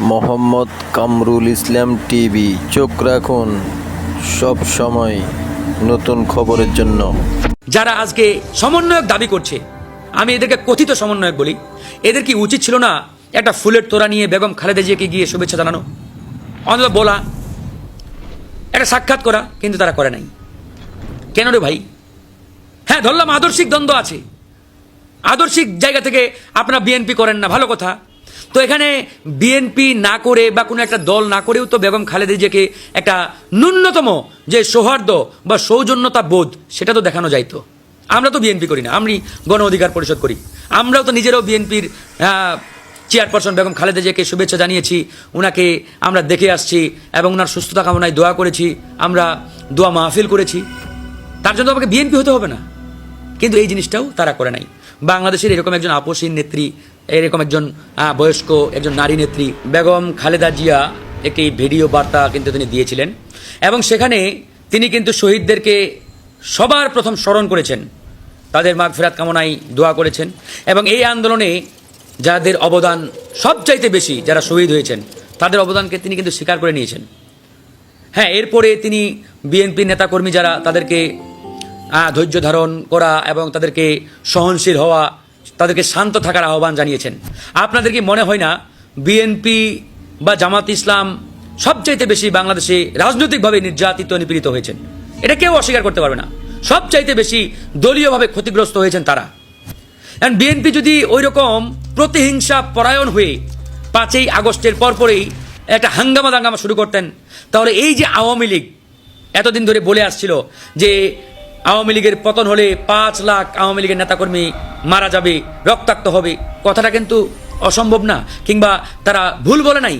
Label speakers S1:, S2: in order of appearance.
S1: Mohammad Kamrul Islam TV, চোখ রাখুন সব সময় নতুন খবরের জন্য।
S2: যারা আজকে সমন্বয়ক দাবি করছে, আমি এদেরকে কথিত সমন্বয়ক বলি, এদের কি উচিত ছিল না একটা ফুলের তোড়া নিয়ে বেগম খালেদা জিয়াকে গিয়ে শুভেচ্ছা জানানো? অন্তত বলা, একটা সাক্ষাৎ করা, কিন্তু তারা করে নাই। কেন রে ভাই? হ্যাঁ ধরলাম আদর্শিক দ্বন্দ্ব আছে। আদর্শিক জায়গা থেকে আপনারা বিএনপি করেন না, ভালো কথা। তো এখানে বিএনপি না করে বা কোনো একটা দল না করেও তো বেগম খালেদা জিয়াকে একটা ন্যূনতম যে সৌহার্দ্য বা সৌজন্যতা বোধ, সেটা তো দেখানো যাইতো। আমরা তো বিএনপি করি না আমি গণ অধিকার পরিষদ করি। আমরাও তো নিজেরাও বিএনপির চেয়ারপারসন বেগম খালেদা জিয়াকে শুভেচ্ছা জানিয়েছি ওনাকে আমরা দেখে আসছি এবং ওনার সুস্থতা কামনায় দোয়া করেছি, আমরা দোয়া মাহফিল করেছি। তার জন্য আমাকে বিএনপি হতে হবে না। কিন্তু এই জিনিসটাও তারা করে নাই। বাংলাদেশের এরকম একজন আপসীন নেত্রী এরকম একজন বয়স্ক একজন নারী নেত্রী বেগম খালেদা জিয়া একটি ভিডিও বার্তা কিন্তু তিনি দিয়েছিলেন। এবং সেখানে তিনি কিন্তু শহীদদেরকে সবার প্রথম স্মরণ করেছেন। তাদের মাগ ফেরাত কামনায় দোয়া করেছেন। এবং এই আন্দোলনে যাদের অবদান সবচাইতে বেশি যারা শহীদ হয়েছেন, তাদের অবদানকে তিনি কিন্তু স্বীকার করে নিয়েছেন। হ্যাঁ এরপরে তিনি বিএনপি নেতাকর্মী যারা তাদেরকে ধৈর্য ধারণ করা এবং তাদেরকে সহনশীল হওয়া তাদেরকে শান্ত থাকার আহ্বান জানিয়েছেন। আপনাদের কি মনে হয় না বিএনপি বা জামাত ইসলাম সবচাইতে বেশি বাংলাদেশে রাজনৈতিকভাবে নির্যাতিত, নিপীড়িত হয়েছেন? এটা কেউ অস্বীকার করতে পারবে না। সবচাইতে বেশি দলীয়ভাবে ক্ষতিগ্রস্ত হয়েছেন তারা। এখন বিএনপি যদি ওই রকম প্রতিহিংসা পরায়ণ হয়ে পাঁচই আগস্টের পরপরই একটা হাঙ্গামা দাঙ্গামা শুরু করতেন, তাহলে এই যে আওয়ামী লীগ এতদিন ধরে বলে আসছিল যে আওয়ামী লীগের পতন হলে পাঁচ লাখ আওয়ামী লীগের নেতাকর্মী মারা যাবে, রক্তাক্ত হবে। কথাটা কিন্তু অসম্ভব না, কিংবা তারা ভুল বলে নাই।